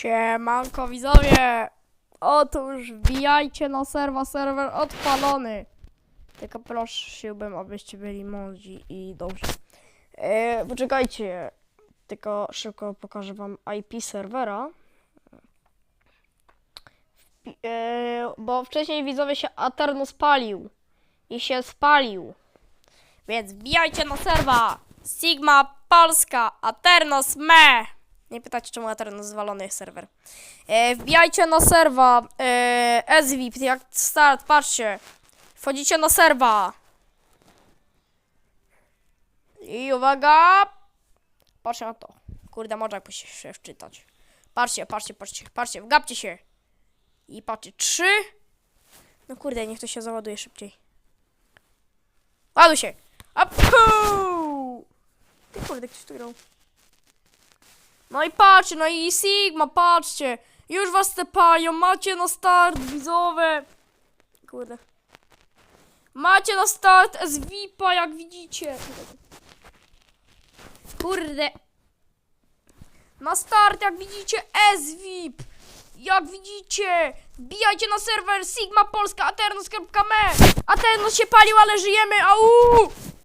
Siemanko widzowie! Otóż wbijajcie na serwa, serwer odpalony. Tylko prosiłbym, abyście byli mądrzy i dobrzy. E, poczekajcie, tylko szybko pokażę wam IP serwera. E, bo wcześniej widzowie się Aterno spalił. I się spalił. Więc wbijajcie na serwa! Sigma Polska, Aternos me! Nie pytajcie, czemu Aternos zwalony jest serwer. E, wbijajcie na serwa e, SVIP, jak start, patrzcie. Wchodzicie na serwa. I uwaga! Patrzcie na to. Kurde, może jakoś się wczytać. Patrzcie, patrzcie, patrzcie, patrzcie, wgapcie się. I patrzcie, trzy. No kurde, niech to się załaduje szybciej. Ładuj się! A puu! Ty kurde, ktoś tu grał. No i patrzcie, no i Sigma, patrzcie. Już was tepają, macie na start, widzowie. Kurde. Macie na start SVIP-a, jak widzicie. Kurde. Na start, jak widzicie, SVIP. Jak widzicie, wbijajcie na serwer Sigma Polska, Aternos.me. Aternos się palił, ale żyjemy, au!